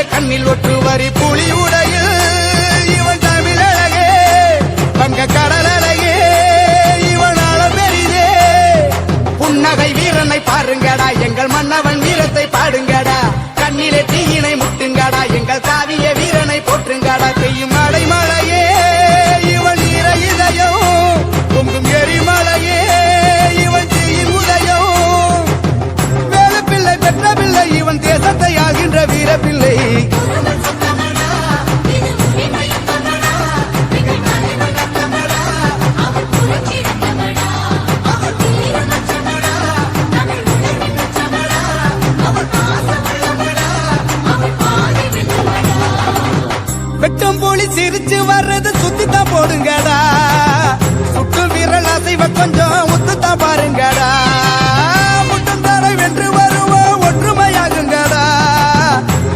தேனின் கண்ணில் ஒட்டு வரி புலி உடையில் இவன் தமிழழகே வங்க கடலழகே இவனால பெரிதே. புன்னகை வீரனை பாருங்கடா எங்கள் மன்னவன் வீரத்தை பாடுங்கடா. கண்ணிலே தீயினை முட்டுங்கடா எங்கள் காவிய சிரிச்சு வர்றது சுத்தித்தான் போடுங்கடா. சுட்டு விரல் அசைவ கொஞ்சம் ஒத்துத்தான் பாருங்கடா. முட்டும் தரை வென்று வருவோம் ஒற்றுமையாகுங்கடா.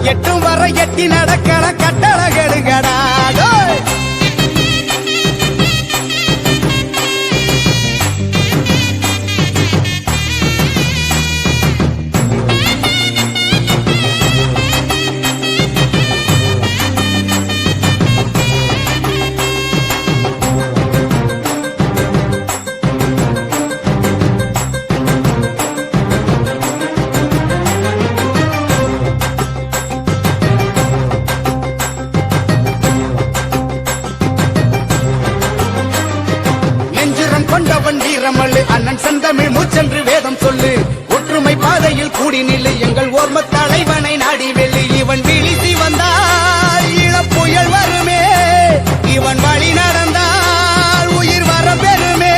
எட்டும் வர எட்டி நடக்கல கட்டளை கெடுங்கடா கொண்டவன் அண்ணன் செந்தமிழ் மூச்சென்று வேதம் சொல்லு. ஒற்றுமை பாதையில் கூடி நில்லு. எங்கள் ஓர்ம தலைவனை நாடி வெள்ளி இவன் விழித்து வந்தால் இளப்புயல் வருமே. இவன் வழி நடந்தால் உயிர் வர பெறுமே.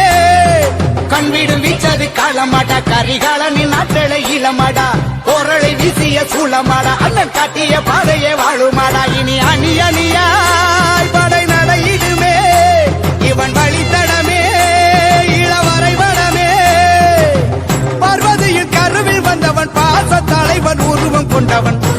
கண் வீடு வீச்சது காலமாடா. கரிகாலனின் நாட்டளை இளமாடா. கோரளை வீசிய சூளமாடா. அண்ணன் காட்டிய பாதையே வாழுமாடா. இனி அணி அணியா பார்வதியில்